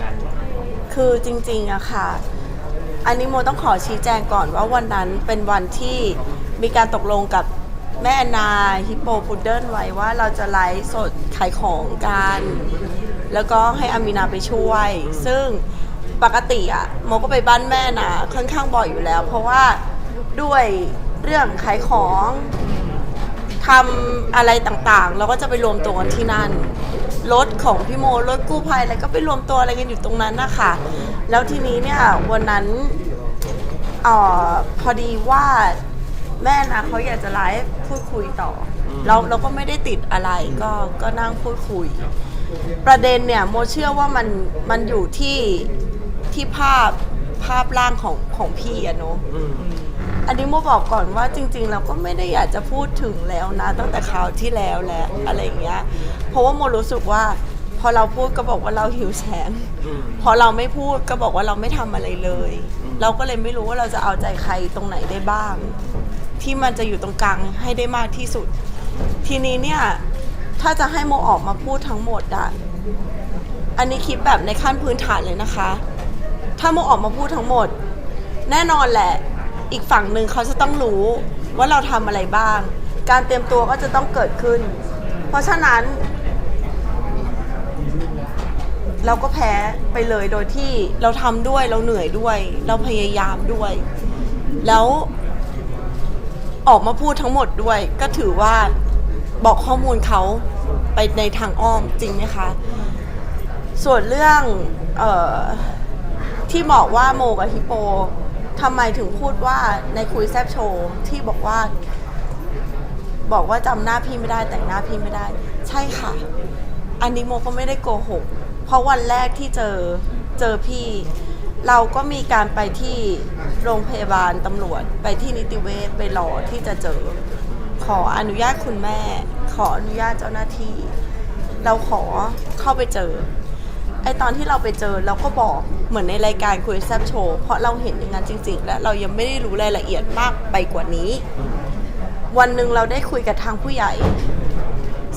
กันคือจริงๆอะค่ะ อันนี้โมต้องขอชี้แจงก่อนว่าวันนั้นเป็นวันที่มีการตกลงกับแม่แอนนาฮิปโปพุดเดิลไว้ว่าเราจะไลฟ์สดขายของกัน แล้วก็ให้อามีนาไปช่วย ซึ่งปกติอะโมก็ไปบ้านแม่นะค่อนข้างบ่อยอยู่แล้ว เพราะว่าด้วยเรื่องขายของทำอะไรต่างๆ เราก็จะไปรวมตัวกันที่นั่น รถของพี่โมรถกู้ภัยอะไรก็ไปรวมตัวอะไรกันอยู่ตรงนั้นนะคะแล้วทีนี้เนี่ยวันนั้นเอ่อพอดีว่าแม่นะเขาอยากจะไลฟ์พูดคุยต่ออเราเราก็ไม่ได้ติดอะไรก็ก็นั่งพูดคุย ประเด็นเนี่ยโมเชื่อว่ามันมันอยู่ที่ที่ภาพภาพร่างของของพี่อะเนาะ อืม อันนี้โมบอกก่อนว่าจริง ๆ เราก็ไม่ได้อยากจะพูดถึงแล้วนะ ตั้งแต่คราวที่แล้วแล้วอะไรอย่างเงี้ย เพราะว่าโมรู้สึกว่า พอเราพูดก็บอกว่าเราหิวแสง พอเราไม่พูดก็บอกว่าเราไม่ทำอะไรเลย เราก็เลยไม่รู้ว่าเราจะเอาใจใครตรงไหนได้บ้าง ที่มันจะอยู่ตรงกลางให้ได้มากที่สุด ทีนี้เนี่ยถ้าจะให้โมออกมาพูดทั้งหมดอะอันนี้คิดแบบในขั้นพื้นฐานเลยนะคะ ถ้าโมออกมาพูดทั้งหมด แน่นอนแหละ อีกฝั่งหนึ่งเขาจะต้องรู้ว่าเราทำอะไรบ้าง การเตรียมตัวก็จะต้องเกิดขึ้น เพราะฉะนั้น เราก็แพ้ไปเลยโดยที่เราทำด้วยเราเหนื่อยด้วย เราพยายามด้วย แล้วออกมาพูดทั้งหมดด้วย ก็ถือว่าบอกข้อมูลเขาไปในทางอ้อมจริงไหมคะ ส่วนเรื่องออที่บอกว่าโมกับฮิปโป ทำไมถึงพูดว่าในคุยแซบโชว์ที่บอกว่า บอกว่าจำหน้าพี่ไม่ได้แต่งหน้าพี่ไม่ได้ ใช่ค่ะ อันนี้โมก็ไม่ได้โกหก เพราะวันแรกที่เจอเจอพี่ เราก็มีการไปที่โรงพยาบาลตำรวจ ไปที่นิติเวชไปรอที่จะเจอ ขออนุญาตคุณแม่ ขออนุญาตเจ้าหน้าที่ เราขอเข้าไปเจอ ไอตอนที่เราไปเจอเราก็บอกเหมือนในรายการคุยแซบโชว์เพราะเราเห็นอย่างนั้นจริง ๆ และเรายังไม่ได้รู้รายละเอียดมากไปกว่านี้ วันหนึ่งเราได้คุยกับทางผู้ใหญ่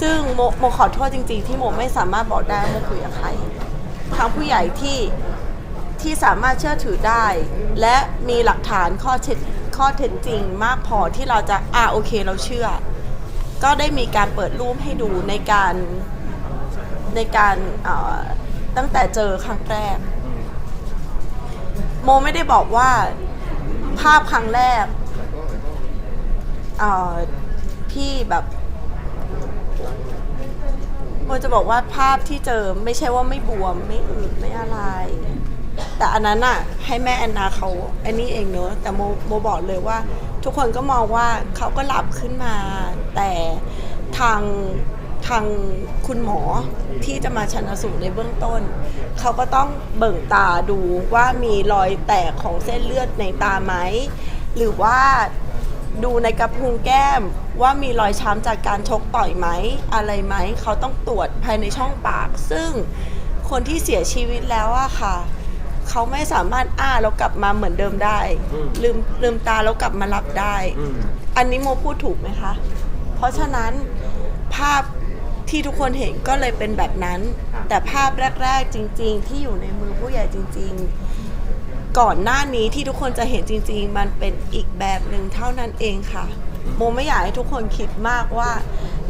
ซึ่งโมโมขอโทษจริง ๆ ที่โมไม่สามารถบอกได้โมคุยกับใครทางผู้ใหญ่ที่ที่สามารถเชื่อถือได้ และมีหลักฐานข้อเท็จข้อเท็จจริงมากพอที่เราจะอ่าโอเคเราเชื่อ ก็ได้มีการเปิดรูปให้ดูในการในการเอ่อ ตั้งแต่เจอครั้งแรก โมไม่ได้บอกว่าภาพครั้งแรกเอ่อที่แบบโมจะบอกว่าภาพที่เจอไม่ใช่ว่าไม่บวมไม่อืดไม่อะไร แต่อันนั้นอะให้แม่แอนนาเขาอันนี้เองเนอะแต่โมโมบอกเลยว่า ทุกคนก็มองว่าเขาก็หลับขึ้นมา แต่ทาง ทางคุณหมอที่จะมาชันสูตรในเบื้องต้น เขาก็ต้องเบิ่งตาดูว่ามีรอยแตกของเส้นเลือดในตาไหม หรือว่าดูในกระพุ้งแก้มว่ามีรอยช้ำจากการชกต่อยไหม อะไรไหม เขาต้องตรวจภายในช่องปาก ซึ่งคนที่เสียชีวิตแล้วอะค่ะ เขาไม่สามารถอ้าแล้วกลับมาเหมือนเดิมได้ อืม ลืมลืมตาแล้วกลับมาหลับได้ อืม อันนี้โมพูดถูกไหมคะ เพราะฉะนั้นภาพ ที่ทุกคนเห็นก็เลยเป็นแบบนั้น แต่ภาพแรก ๆจริง ๆ ที่อยู่ในมือผู้ใหญ่จริง ๆ ก่อนหน้านี้ที่ทุกคนจะเห็นจริง ๆ มันเป็นอีกแบบหนึ่งเท่านั้นเองค่ะ โมไม่อยากให้ทุกคนคิดมากว่า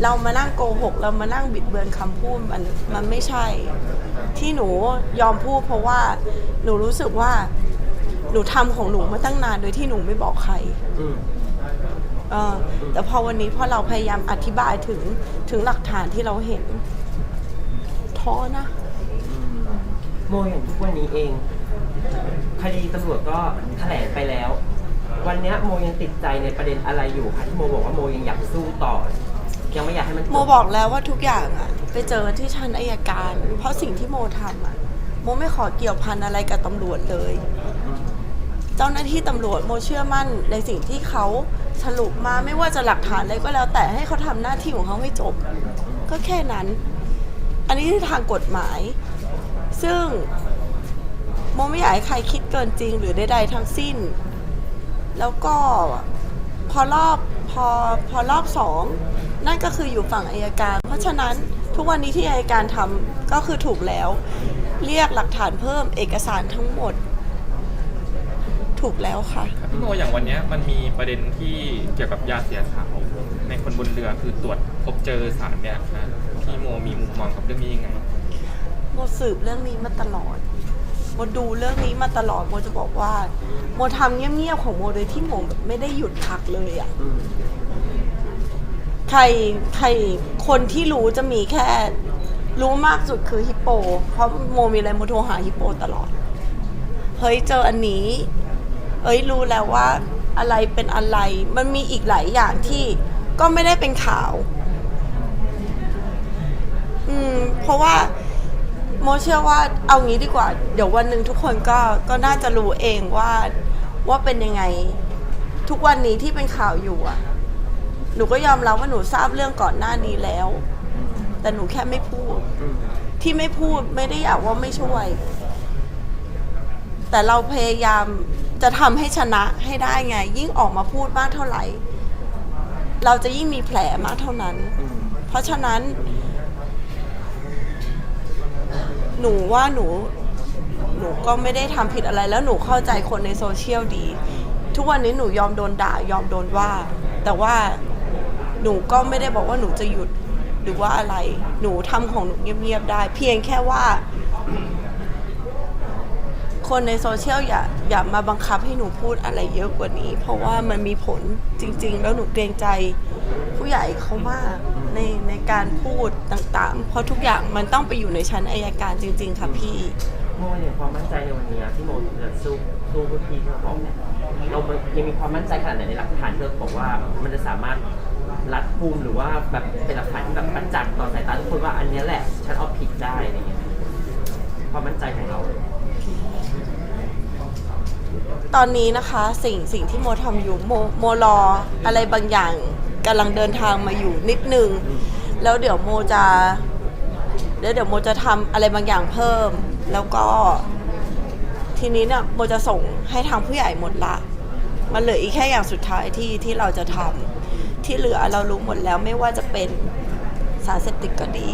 เรามานั่งโกหก เรามานั่งบิดเบือนคำพูดมันมันไม่ใช่ ที่หนูยอมพูดเพราะว่าหนูรู้สึกว่าหนูทำของหนูมาตั้งนานโดยที่หนูไม่บอกใครอืม เออแต่พอวันนี้พอเราพยายามอธิบายถึงถึงหลักฐานที่เราเห็นท้อนะ โมอย่างทุกวันนี้เอง คดีตำรวจก็แถลงไปแล้ว วันเนี้ยโมยังติดใจในประเด็นอะไรอยู่คะที่โมบอกว่าโมยังอยากสู้ต่อ ยังไม่อยากให้มันจโมบอกแล้วว่าทุกอย่างอะไปเจอที่ชั้นอายการ เพราะสิ่งที่โมทำอะโมไม่ขอเกี่ยวพันอะไรกับตำรวจเลย เจ้าหน้าที่ตำรวจโมเชื่อมั่นในสิ่งที่เขาสรุปมาไม่ว่าจะหลักฐานอะไรก็แล้ว แต่ให้เขาทำหน้าที่ของเขาให้จบ ก็แค่นั้น อันนี้คือทางกฎหมาย ซึ่งโมไม่อยากให้ใครคิดเกินจริงหรือใดๆทั้งสิ้น แล้วก็พอรอบพอพอรอบสองนั่นก็คืออยู่ฝั่งอายการ เพราะฉะนั้นทุกวันนี้ที่อายการทำก็คือถูกแล้ว เรียกหลักฐานเพิ่มเอกสารทั้งหมด ถูกแล้วค่ะครับพี่โมอย่างวันเนี้ยมันมีประเด็นที่เกี่ยวกับยาเสียสาวในคนบนเรือคือตรวจพบเจอสารเนี่ยนะพี่โมมีมุมมองกับเรื่องนี้ยังไง โมสืบเรื่องนี้มาตลอด โมดูเรื่องนี้มาตลอด โมจะบอกว่า โมทำเงียบๆของโมโดยที่โมแบบไม่ได้หยุดพักเลยอะ่ะอืมใครใครคนที่รู้จะมีแค่ รู้มากสุดคือฮิปโป เพราะโมมีอะไรโมโทรหาฮิปโปตลอด เฮ้ยเจออันนี้ เอ้ยรู้แล้วว่าอะไรเป็นอะไร มันมีอีกหลายอย่างที่ก็ไม่ได้เป็นข่าว อืม เพราะว่าโมเชื่อว่าเอางี้ดีกว่า เดี๋ยววันหนึ่งทุกคนก็ก็น่าจะรู้เองว่าว่าเป็นยังไง ทุกวันนี้ที่เป็นข่าวอยู่อะ หนูก็ยอมรับว่าหนูทราบเรื่องก่อนหน้านี้แล้ว แต่หนูแค่ไม่พูด ที่ไม่พูดไม่ได้อยากว่าไม่ช่วย แต่เราพยายาม จะทำให้ชนะให้ได้ไง ยิ่งออกมาพูดมากเท่าไหร่ เราจะยิ่งมีแผลมากเท่านั้น เพราะฉะนั้น หนูว่าหนู หนูก็ไม่ได้ทำผิดอะไรแล้วหนูเข้าใจคนในโซเชียลดี ทุกวันนี้หนูยอมโดนด่ายอมโดนว่า แต่ว่าหนูก็ไม่ได้บอกว่าหนูจะหยุดหรือว่าอะไร หนูทำของหนูเงียบๆได้ เพียงแค่ว่า คนในโซเชียลอย่าอย่ามาบังคับให้หนูพูดอะไรเยอะกว่านี้ เพราะว่ามันมีผลจริง ๆ แล้วหนูเกรงใจผู้ใหญ่เขามากในในการพูดต่างๆ เพราะทุกอย่างมันต้องไปอยู่ในชั้นอายการจริง ๆ ค่ะพี่ โมอย่างความมั่นใจในวันนี้ที่โมจะสู้สู้เพื่อพี่ที่เราบอกเนี่ยเรายังมีความมั่นใจขนาดไหนในหลักฐานที่เราบอกว่ามันจะสามารถรัดกุมหรือว่าแบบเป็นหลักฐานที่แบบประจักษ์ต่อสายตาทุกคนว่าอันนี้แหละฉันเอาผิดได้อะไรเงี้ยความมั่นใจของเรา ตอนนี้นะคะสิ่งสิ่งที่โมทำอยู่โมโมรออะไรบางอย่างกำลังเดินทางมาอยู่นิดนึง แล้วเดี๋ยวโมจะเดี๋ยวเดี๋ยวโมจะทำอะไรบางอย่างเพิ่ม แล้วก็ทีนี้เนี่ยโมจะส่งให้ทางผู้ใหญ่หมดละ มันเหลืออีกแค่อย่างสุดท้ายที่ที่เราจะทำที่เหลือเรารู้หมดแล้วไม่ว่าจะเป็นสารเสพติดก็ดี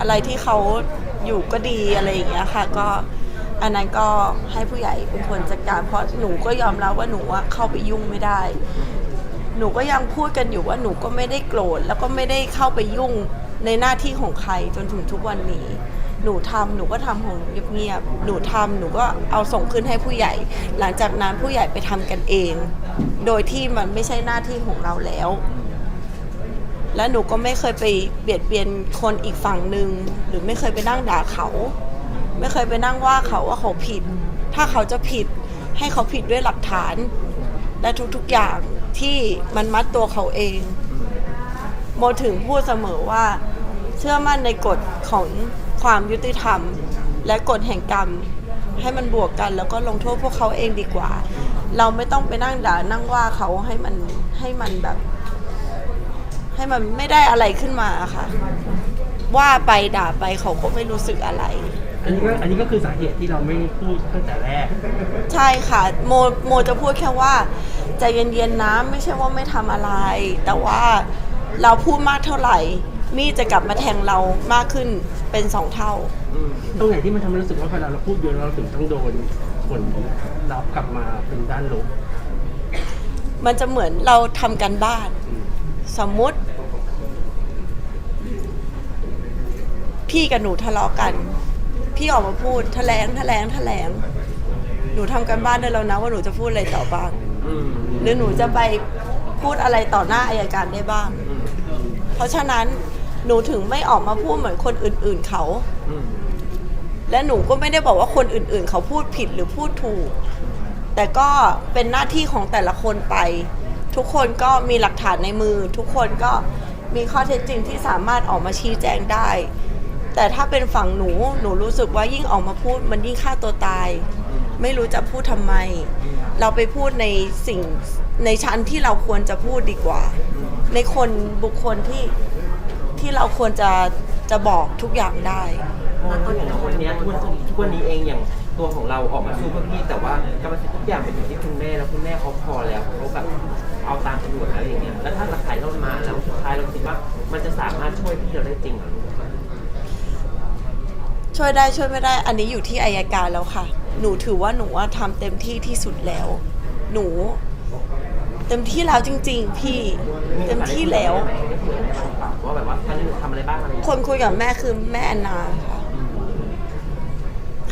อะไรที่เขาอยู่ก็ดีอะไรอย่างเงี้ยค่ะก็ อันนั้นก็ให้ผู้ใหญ่เป็นคนจัดการ เพราะหนูก็ยอมรับว่าหนูอะเข้าไปยุ่งไม่ได้ หนูก็ยังพูดกันอยู่ว่าหนูก็ไม่ได้โกรธแล้วก็ไม่ได้เข้าไปยุ่งในหน้าที่ของใครจนถึงทุกวันนี้ หนูทำหนูก็ทำของหนูเงียบๆหนูทำหนูก็เอาส่งขึ้นให้ผู้ใหญ่ หลังจากนั้นผู้ใหญ่ไปทำกันเอง โดยที่มันไม่ใช่หน้าที่ของเราแล้ว และหนูก็ไม่เคยไปเบียดเบียนคนอีกฝั่งหนึ่งหรือไม่เคยไปนั่งด่าเขา ไม่เคยไปนั่งว่าเขาว่าเขาผิด ถ้าเขาจะผิดให้เขาผิดด้วยหลักฐาน และทุกๆอย่างที่มันมัดตัวเขาเอง โมถึงพูดเสมอว่า เชื่อมั่นในกฎของความยุติธรรม และกฎแห่งกรรม ให้มันบวกกัน แล้วก็ลงโทษพวกเขาเองดีกว่า เราไม่ต้องไปนั่งด่านั่งว่าเขาให้มันให้มันแบบ ให้มันไม่ได้อะไรขึ้นมาค่ะ ว่าไปด่าไปเขาก็ไม่รู้สึกอะไร อันนี้ก็อันนี้ก็คือสาเหตุที่เราไม่พูดตั้งแต่แรก ใช่ค่ะโมโมจะพูดแค่ว่าใจเย็นๆนะไม่ใช่ว่าไม่ทำอะไร แต่ว่าเราพูดมากเท่าไหร่ มีดจะกลับมาแทงเรามากขึ้นเป็นสองเท่า อืมตรงไหนที่มันทำให้รู้สึกว่าเวลาเราพูดเยอะเราถึงต้องโดนผลรับกลับมาเป็นด้านลบมันจะเหมือนเราทำกันบ้านสมมุติ พี่กับหนูทะเลาะกัน พี่ออกมาพูดแถลงแถลงแถลง หนูทำกันบ้านได้แล้วนะว่าหนูจะพูดอะไรต่อบ้าง อืมหรือหนูจะไปพูดอะไรต่อหน้าอายการได้บ้าง อืมเพราะฉะนั้นหนูถึงไม่ออกมาพูดเหมือนคนอื่น ๆเขา อืมและหนูก็ไม่ได้บอกว่าคนอื่น ๆ เขาพูดผิดหรือพูดถูก แต่ก็เป็นหน้าที่ของแต่ละคนไป ทุกคนก็มีหลักฐานในมือ ทุกคนก็มีข้อเท็จจริงที่สามารถออกมาชี้แจงได้ แต่ถ้าเป็นฝั่งหนูหนูรู้สึกว่ายิ่งออกมาพูดมันยิ่งฆ่าตัวตาย ไม่รู้จะพูดทำไม เราไปพูดในสิ่งในชั้นที่เราควรจะพูดดีกว่า ในคนบุคคลที่ที่เราควรจะจะบอกทุกอย่างได้เพราะว่าอย่างวันนี้ทุกวันทุกวันนี้เองอย่างตัวของเราออกมาสู้เพื่อพี่ แต่ว่ากรรมสิทธิ์ทุกอย่างเป็นอยู่ที่คุณแม่แล้วคุณแม่เขาพอแล้วเขาแบบเอาตามตำรวจแล้วอย่างเงี้ยแล้วถ้าหลักฐานเรามาแล้วสุดท้ายเราคิดว่ามันจะสามารถช่วยพี่เราได้จริงเหรอลูก ช่วยได้ช่วยไม่ได้ อันนี้อยู่ที่อายการแล้วค่ะ หนูถือว่าหนูว่าทำเต็มที่ที่สุดแล้ว หนู เต็มที่แล้วจริง ๆ พี่เต็มที่แล้วได้คุยกับแม่บ้างเปล่าว่าแบบว่าตอนนี้หนูทำอะไรบ้างอะไรอย่างคเงี้ยนคุยกับแม่คือแม่แอนนาค่ะ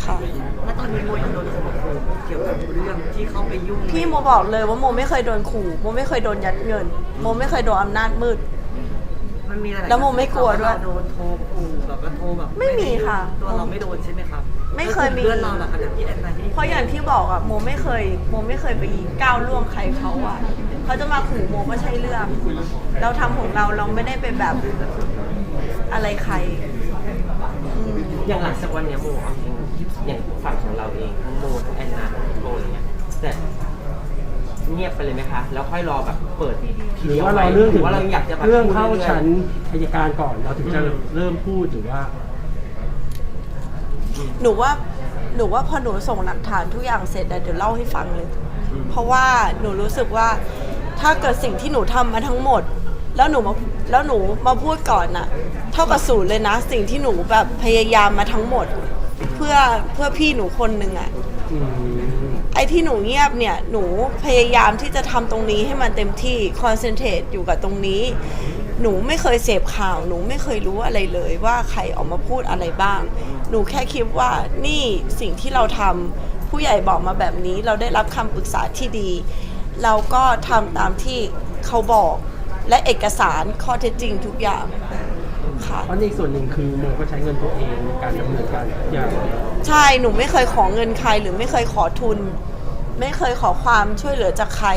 ค่ะ แล้วตอนนี้โมยังโดนข่มขู่เกี่ยวกับเรื่องที่เข้าไปยุ่งพี่โมบอกเลยว่าโมไม่เคยโดนขู่โมไม่เคยโดนยัดเงิน โมไม่เคยโดนอำนาจมืด มันมีอะไรแล้วโมไม่กลัวด้วยโดนโทรขู่แบบว่าโทรแบบไม่มีค่ะ ตัวเราไม่โดนใช่ไหมครับไม่เคยมี เพื่อนเราแหละครับอย่างพี่แอนนาที่เพราะอย่างที่บอกอะโมไม่เคยโมไม่เคยไปก้าวล่วงใครเขาอะเขาจะมาขู่โมก็ใช่เรื่อง เราทำของเราเราไม่ได้ไปแบบอะไรใครอืมอย่างหลังจากวันเนี้ยโมเอาจริงอย่างฝั่งของเราเองทั้งโมทั้งแอนนาทั้งพี่โบอะไรเงี้ยแต่ เงียบไปเลยไหมคะ แล้วค่อยรอแบบเปิดทีหรือเดียวว่าไหมเราเรื่องหรือว่าเราอยากจะแบบเรื่องเข้าพูดอยๆ ชั้นอายการก่อนเราถึงจะเริ่มพูดหรือว่า หนูว่าหนูว่าพอหนูส่งหลักฐานทุกอย่างเสร็จอะเดี๋ยวเล่าให้ฟังเลย เพราะว่าหนูรู้สึกว่าถ้าเกิดสิ่งที่หนูทำมาทั้งหมด แล้วหนูมาแล้วหนูมาพูดก่อนน่ะ เท่ากับศูนย์เลยนะ สิ่งที่หนูแบบพยายามมาทั้งหมด เพื่อเพื่อพี่หนูคนหนึ่งอะ อืม ไอ้ที่หนูเงียบเนี่ย หนูพยายามที่จะทำตรงนี้ให้มันเต็มที่คอนเซนเทรตอยู่กับตรงนี้ หนูไม่เคยเสพข่าว หนูไม่เคยรู้อะไรเลยว่าใครออกมาพูดอะไรบ้าง หนูแค่คิดว่านี่สิ่งที่เราทำผู้ใหญ่บอกมาแบบนี้ เราได้รับคำปรึกษาที่ดี เราก็ทำตามที่เขาบอกและเอกสารข้อเท็จจริงทุกอย่างค่ะ เพราะในส่วนหนึ่งคือโมก็ใช้เงินตัวเองในการดำเนินการทุกอย่าง ใช่หนูไม่เคยขอเงินใคร หรือไม่เคยขอทุน ไม่เคยขอความช่วยเหลือจากใคร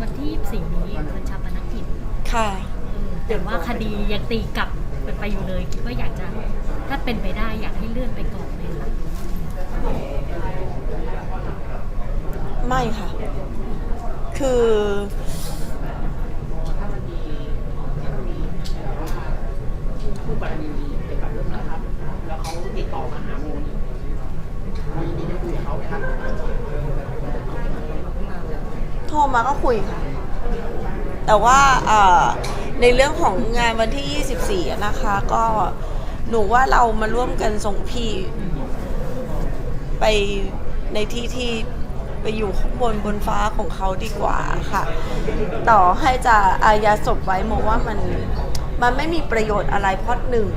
วันที่24นี้วันชาปนกิจค่ะ แต่ว่าคดียังตีกลับไปอยู่เลย คิดว่าอยากจะ ถ้าเป็นไปได้อยากให้เลื่อนไปก่อนเลยค่ะไม่ค่ะ คือคู่กรณี โทรมาก็คุยค่ะ แต่ว่าเอ่อในเรื่องของงานวันที่ 24 นะคะ ก็หนูว่าเรามาร่วมกันส่งพี่ ไปในที่ที่ไปอยู่ข้างบนบนฟ้าของเขาดีกว่าค่ะ ต่อให้จะอายัดศพไว้โมว่ามันมันไม่มีประโยชน์อะไรเพราะหนึ่ง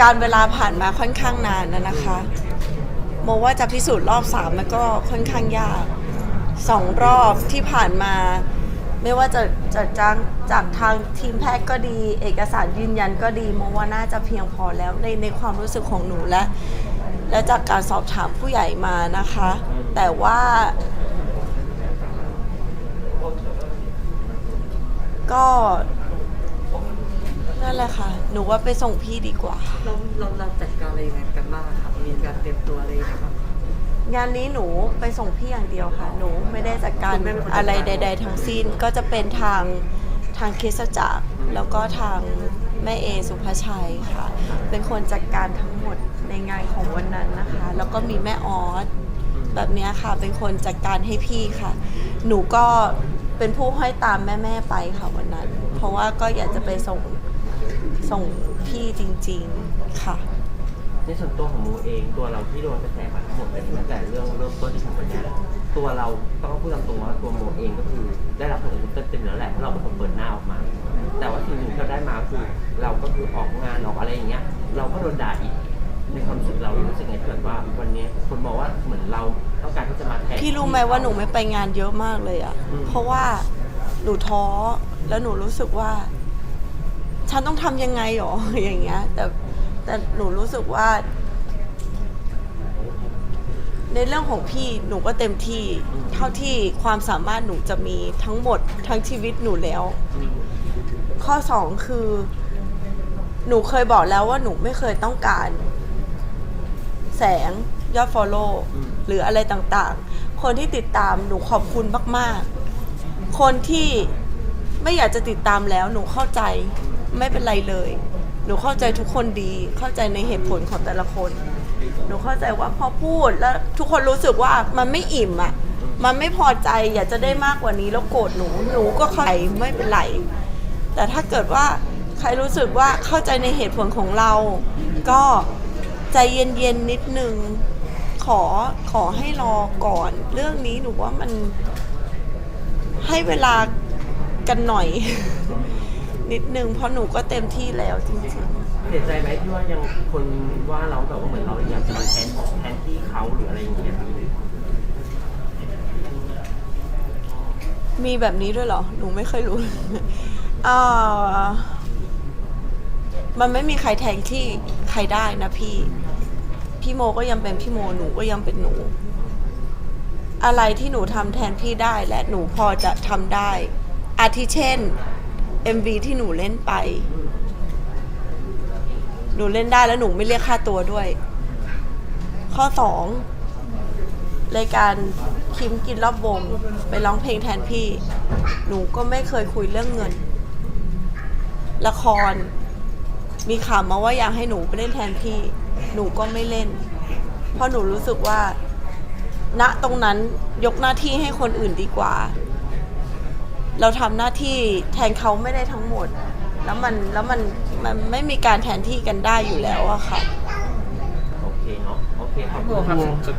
การเวลาผ่านมาค่อนข้างนานนะนะคะ มว่าจะพิสูจน์รอบสามมันก็ค่อนข้างยากสองรอบที่ผ่านมา ไม่ว่าจะจะจากจากทางทีมแพทย์ก็ดี เอกสารยืนยันก็ดีโมว่าน่าจะเพียงพอแล้วในในความรู้สึกของหนูและและจากการสอบถามผู้ใหญ่มานะคะ แต่ว่าก็ นั่นแหละค่ะ หนูว่าไปส่งพี่ดีกว่า เราเราเราจัดการอะไรยังไงกันบ้างครับมีการเตรียมตัวอะไรยังไงบ้างงานนี้หนูไปส่งพี่อย่างเดียวค่ะ หนูไม่ได้จัดการคุณแม่เป็นคนจัดการ อะไรใด ๆ ทั้งสิ้น ก็จะเป็นทางทางคริสตจักรแล้วก็ทางแม่เอสุภาชัยค่ะ เป็นคนจัดการทั้งหมดในงานของวันนั้นนะคะ แล้วก็มีแม่ออสแบบเนี้ยค่ะ เป็นคนจัดการให้พี่ค่ะ หนูก็เป็นผู้ให้ตามแม่ ๆ ไปค่ะวันนั้น เพราะว่าก็อยากจะไปส่ง ส่งพี่จริง ๆ ค่ะ ในส่วนตัวของโมเองตัวเราที่โดนกระแสมาทั้งหมดเลยตั้งแต่เรื่องเริ่มต้นที่ทำวันเนี้ยตัวเราต้องพูดตามตรงว่าตัวโมเองก็คือได้รับผลกระทบเต็มๆแล้วแหละเพราะเราเป็นคนเปิดหน้าออกมา แต่ว่าสิ่งหนึ่งที่เราได้มาคือเราก็คือออกงานออกอะไรอย่างเงี้ย เราก็โดนด่าอีกในความรู้สึกเราเรารู้สึกไงที่แบบว่าวันนี้คนมองว่าเหมือนเราต้องการที่จะมาแทน พี่รู้ไหมว่าหนูไม่ไปงานเยอะมากเลยอะอืม เพราะว่าหนูท้อแล้วหนูรู้สึกว่า ฉันต้องทำยังไงหรอ อย่างเงี้ย แต่แต่หนูรู้สึกว่า ในเรื่องของพี่หนูก็เต็มที่ เท่าที่ความสามารถหนูจะมีทั้งหมดทั้งชีวิตหนูแล้ว ข้อสองคือ หนูเคยบอกแล้วว่าหนูไม่เคยต้องการ แสงยอด follow หรืออะไรต่างๆ คนที่ติดตามหนูขอบคุณมาก ๆ คนที่ไม่อยากจะติดตามแล้วหนูเข้าใจ ไม่เป็นไรเลย หนูเข้าใจทุกคนดี เข้าใจในเหตุผลของแต่ละคน หนูเข้าใจว่าพอพูดแล้วทุกคนรู้สึกว่ามันไม่อิ่มอะ มันไม่พอใจอยากจะได้มากกว่านี้แล้วโกรธหนู หนูก็เข้าใจไม่เป็นไร แต่ถ้าเกิดว่าใครรู้สึกว่าเข้าใจในเหตุผลของเรา ก็ใจเย็นๆนิดนึง ขอขอให้รอก่อน เรื่องนี้หนูว่ามันให้เวลากันหน่อย นิดนึงเพราะหนูก็เต็มที่แล้วจริงเสียใจไหมที่ว่ายังคนว่าเราแบบว่าเหมือนเราอยากจะมาแทนแทนที่เขาหรืออะไรอย่างเงี้ยๆมีแบบนี้ด้วยเหรอ หนูไม่เคยรู้เลยอ่ามันไม่มีใครแทนที่ใครได้นะพี่ พี่โมก็ยังเป็นพี่โม หนูก็ยังเป็นหนู อะไรที่หนูทำแทนพี่ได้และหนูพอจะทำได้ อาทิเช่น MV ที่หนูเล่นไป หนูเล่นได้แล้วหนูไม่เรียกค่าตัวด้วย ข้อสองรายการคิมกินรอบวง ไปร้องเพลงแทนพี่ หนูก็ไม่เคยคุยเรื่องเงิน ละคร มีข่าวมาว่าอยากให้หนูไปเล่นแทนพี่ หนูก็ไม่เล่น เพราะหนูรู้สึกว่า ณตรงนั้นยกหน้าที่ให้คนอื่นดีกว่า เราทำหน้าที่แทนเขาไม่ได้ทั้งหมด แล้วมันแล้วมันมันไม่มีการแทนที่กันได้อยู่แล้วอะค่ะ โอเคเนาะ โอเคขอบโมคุณครับสุด